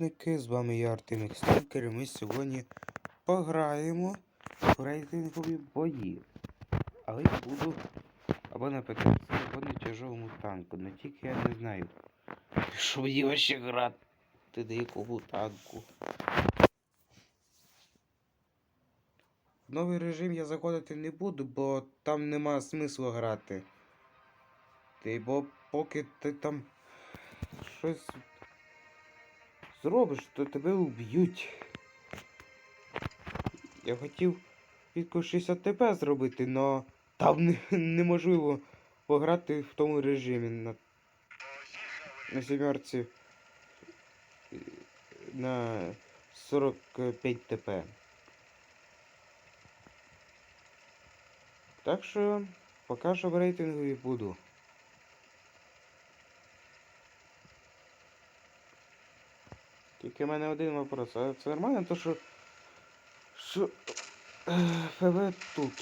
підписники, з вами я Артемік Сталкер, і ми сьогодні пограємо в рейтингові бої. Але я буду або на ПТЦ, або на тяжовому танку. Но тільки я не знаю, що мені вообще грати на якому танку. В новий режим я заходити не буду, бо там нема смислу грати. Ти бо поки ти там щось зробиш, то тебе уб'ють. Я хотів підку 60 ТП зробити, но там не, неможливо пограти в тому режимі на, на сімерці е, на 45 ТП. Так що поки що в рейтингові буду. Тільки в мене один вопрос. А це нормально, то що. Що. е, ФВ тут.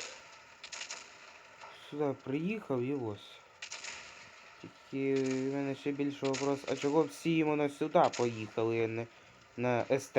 Сюди приїхав і ось. Тільки в мене ще більше вопрос. А чого всі іменно сюди поїхали, а не на СТ?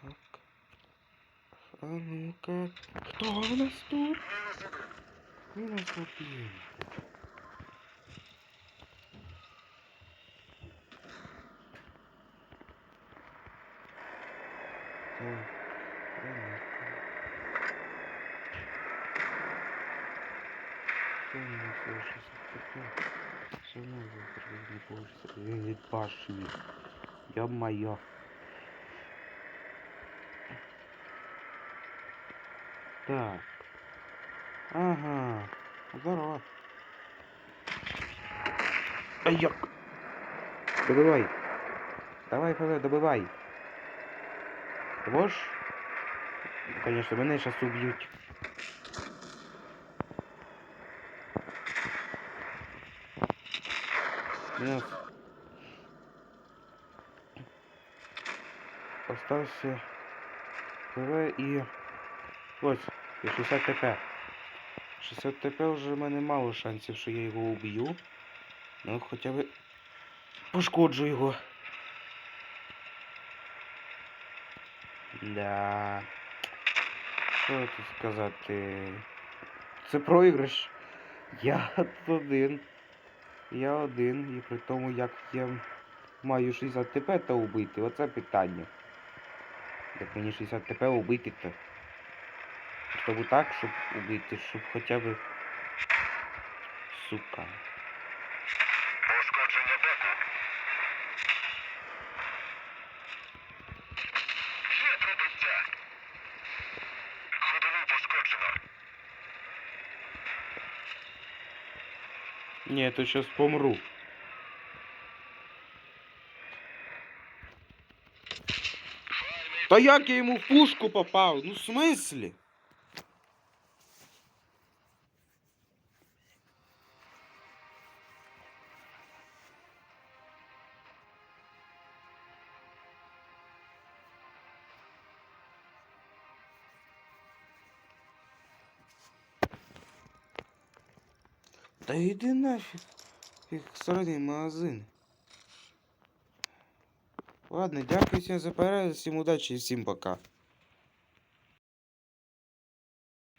Так. А ну-ка. Хто у нас тут? У нас копійка. Все равно завтра не получится. Башни. Ё-моё. Так. Ага. Здорово. Аяк. Добывай. Давай, ФЗ, добывай. Ты? Ну, конечно, меня сейчас убьют. Нет. Остался ФЗ и... Ось, і 60 ТП. 60 ТП вже в мене мало шансів, що я його уб'ю. Ну, хоча б пошкоджу його. Да. Що тут сказати? Це проіграш. Я один. Я один. І при тому, як я маю 60 ТП та убити. Оце питання. Як мені 60 ТП убити то. Щоб так, щоб убити, щоб хоча б... Сука. Пошкодження деку. Є пробиття. Ходову пошкоджено. Ні, то сейчас помру. Та як я йому в пушку попав? Ну в смислі? Та йди нафіг. Їх сраний магазин. Ладно, дякую всім за перегляд, всім удачі і всім пока.